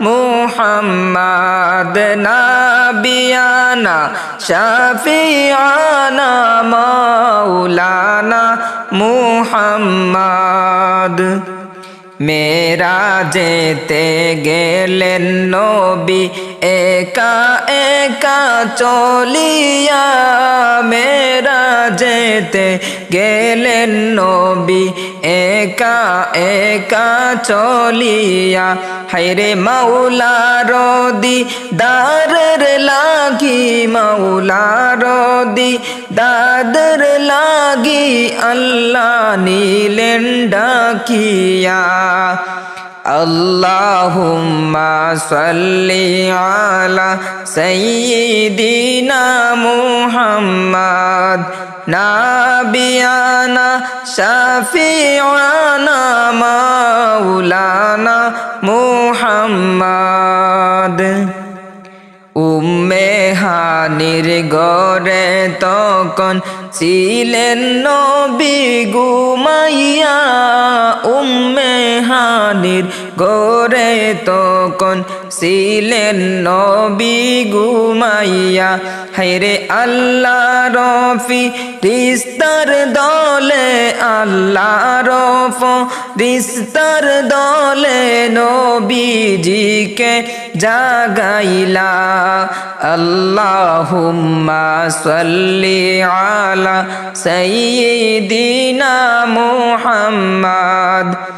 মুহাম্মদ নাবিয়ানা, শাফিয়ানা, মাওলানা মুহাম্মদ। মেরা যেতে গেলেন নবী, একা একা চলিয়া। মেরা যেতে গেলেন নবী, একা একা চলিয়া। হায়রে মাওলার দি দার লাগি মাওলার দি দাদর লাগি আল্লাহ নীলেন ডাকিয়া। আল্লাহুম্মা সাল্লি আলা সাইয়্যিদিনা মুহাম্মদ। নাবিয়ানা শাফিয়ানা মাওলানা মুহাম্মদ। উম্মে হানির গরে তখন ছিলেন নবী গুমাইয়া। উম্মে হানির গরে তখন ছিলেন নবী গুমাইয়া হাইরে আল্লাহ রফি, রিস্তার দলে আল্লাহ রফ, রিস্তার দলে নবীজিকে জাগাইলা। আল্লাহুম্মা সাল্লি আলা সাইয়্যিদিনা মুহাম্মদ।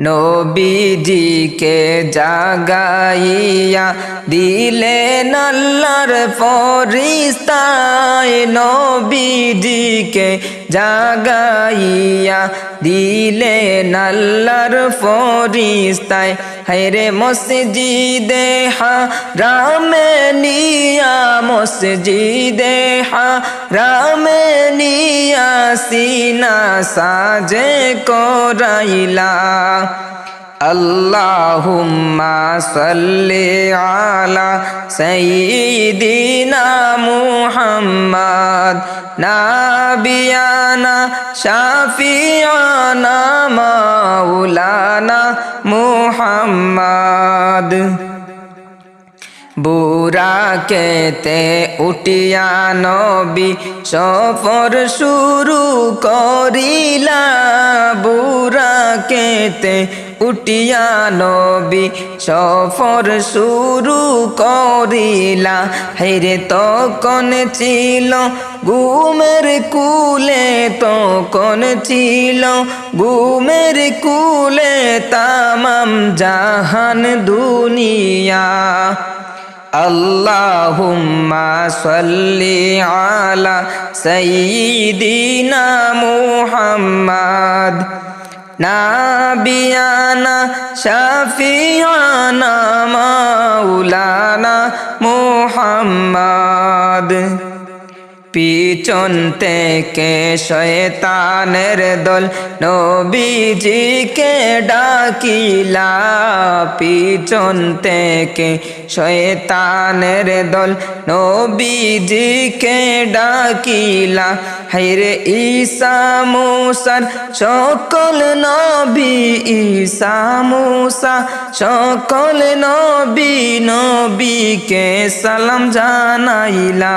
নবীজিকে জাগাইয়া দিলেন আল্লাহর ফরিস্তায়। নবীজিকে জাগাইয়া দিলেন আল্লাহর ফরিস্তায়, হায়রে মসজিদে হা রামে নিয়া, মসজিদে হা রামে নিয়া, সিনা সাজে করাইলা। আল্লাহুম্মা সাল্লি আলা সাইয়্যিদিনা মুহাম্মদ। নাবিয়ানা শাফিয়ানা মাওলানা মুহাম্মদ। বুড়া কেতে উঠিয়া নবী সফর শুরু করিলা বুড়া কেতে উঠিয়া নবী সফর শুরু করিলা। হেরে তখন ছিল গুমের কুলে তখন ছিল গুমের কুলে তামাম জাহান দুনিয়া। আল্লাহুম্মা সাল্লি আলা সাইয়্যিদিনা মুহাম্মদ। নাবিয়ানা শাফিয়ানা মাউলানা মুহাম্মদ। পিছন থেকে শয়তানের দল নবীজিকে ডাকিলা। পিছন থেকে শয়তানের দল নবীজিকে ডাকিলা। হাইরে ঈসা মুসার সকল নবী, ঈসা, মুসা, সকল নবী, নবীকে সালাম জানাইলা।